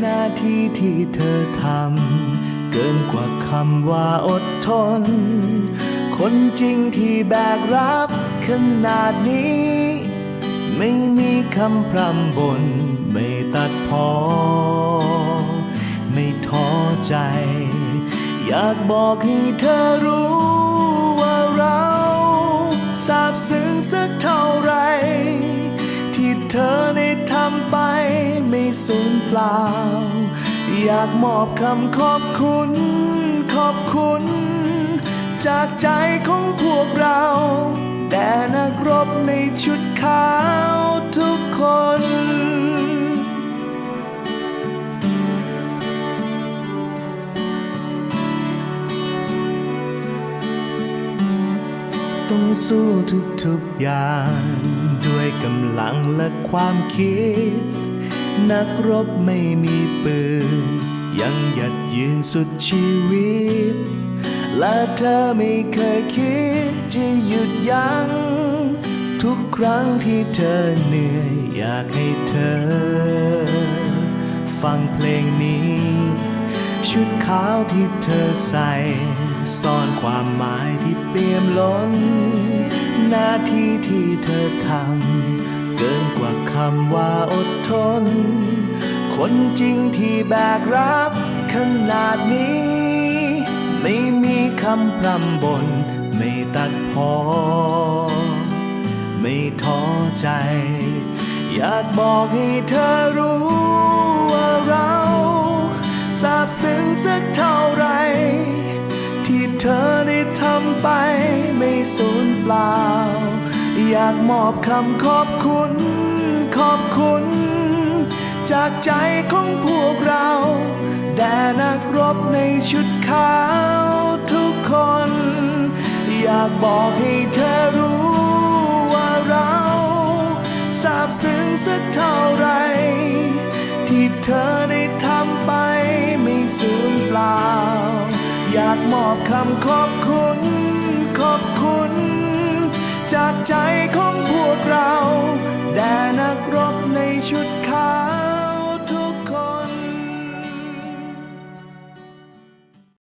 หน้าที่ที่เธอทำเกินกว่าคำว่าอดทน คนจริงที่แบกรับขนาดนี้ ไม่มีคำพร่ำบน ไม่ตัดพอ ไม่ท้อใจ อยากบอกให้เธอรู้ว่าเราซาบซึ้งสักเท่าไร ที่เธอได้ทำไป สูญเปล่า อยากมอบคำขอบคุณ ขอบคุณ จากใจของพวกเรา แต่นักรบในชุดขาวทุกคนต้องสู้ทุกๆอย่าง ด้วยกำลังและความคิด นักรบไม่มีปืน ยังหยัดยืนสุดชีวิต และเธอไม่เคยคิดจะหยุดยัง้งทุกครั้งที่เธอเหนื่อยอยากให้เธอ ฟังเพลงนี้ ชุดขาวที่เธอใส่ซ่อนความหมายที่เปี่ยมล้นหน้าที่ที่เธอทำำว่าอดทน คนจริงที่แบกรับขนาดนี้ ไม่มีคำพร่ำบน ไม่ตัดพอ ไม่ท้อใจ อยากบอกให้เธอรู้ว่าเราซาบซึ้งสักเท่าไร ที่เธอได้ทำไปไม่สูญเปล่า อยากมอบคำขอบคุณ ขอบคุณ จากใจของพวกเราแด่นักรบในชุดขาวทุกคน อยากบอกให้เธอรู้ว่าเราซาบซึ้งสักเท่าไรที่เธอได้ทำไปไม่สูญเปล่า อยากมอบคำขอบคุณ ขอบคุณ จากใจของพวกเรา แด่นักรบในชุดขาว